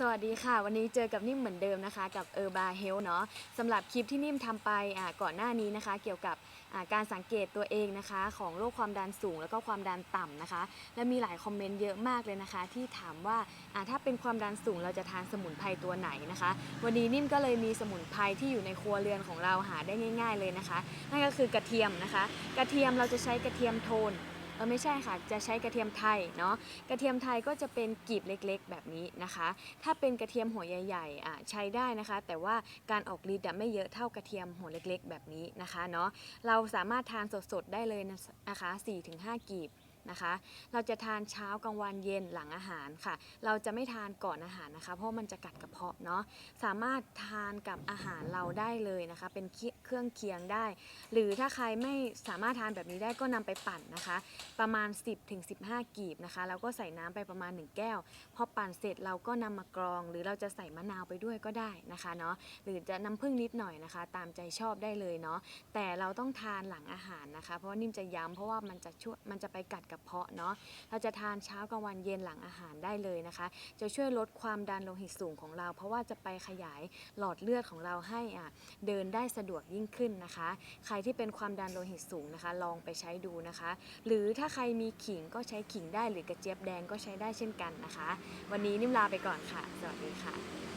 สวัสดีค่ะ วันนี้เจอกับนิ่มเหมือนเดิมนะคะ กับเออร์บาเฮลเนาะสำหรับคลิปที่นิ่มทำไปอ่าก่อนหน้านี้นะคะ เกี่ยวกับอ่าการสังเกตตัวเองนะคะ ของโรคความดันสูงแล้วก็ความดันต่ำนะคะ และมีหลายคอมเมนต์เยอะมากเลยนะคะ ที่ถามว่าอ่าถ้าเป็นความดันสูงเราจะทานสมุนไพรตัวไหนนะคะ วันนี้นิ่มก็เลยมีสมุนไพรที่อยู่ในครัวเรือนของเราหาได้ง่าย ๆเลยนะคะนั่นก็คือกระเทียมนะคะ กระเทียมเราจะใช้กระเทียมโทน เออไม่ใช่ค่ะ จะใช้กระเทียมไทยเนาะ กระเทียมไทยก็จะเป็นกลีบเล็กๆ แบบนี้นะคะ ถ้าเป็นกระเทียมหัวใหญ่ๆอะใช้ได้นะคะ แต่ว่าการออกฤทธิ์อะไม่เยอะเท่ากระเทียมหัวเล็ก ๆ แบบนี้นะคะเนาะ เราสามารถทานสดๆได้เลยนะคะ 4-5กีบ นะคะ เราจะทานเช้ากลางวันเย็นหลังอาหารค่ะ เราจะไม่ทานก่อนอาหารนะคะ เพราะมันจะกัดกระเพาะเนาะสามารถทานกับอาหารเราได้เลยนะคะ เป็นเครื่องเคียงได้ หรือถ้าใครไม่สามารถทานแบบนี้ได้ก็นำไปปั่นนะคะ ประมาณ 10ถึง15 กีบนะคะแล้วก็ใส่น้ำไปประมาณ 1 แก้วพอปั่นเสร็จเราก็นำมากรอง หรือเราจะใส่มะนาวไปด้วยก็ได้นะคะเนาะหรือจะน้ำผึ้งนิดหน่อยนะคะ ตามใจชอบได้เลยเนาะแต่เราต้องทานหลังอาหารนะคะ เพราะนิ่มจะย้ำเพราะว่ามันจะช่วยมันจะไปกัดกระเพาะเนาะเราจะทานเช้ากลางวันเย็นหลังอาหารได้เลยนะคะ จะช่วยลดความดันโลหิตสูงของเรา เพราะว่าจะไปขยายหลอดเลือดของเราให้อะเดินได้สะดวกยิ่งขึ้นนะคะ ใครที่เป็นความดันโลหิตสูงนะคะ ลองไปใช้ดูนะคะ หรือถ้าใครมีขิงก็ใช้ขิงได้หรือกระเจี๊ยบแดงก็ใช้ได้เช่นกันนะคะ วันนี้นิ่มลาไปก่อนค่ะ สวัสดีค่ะ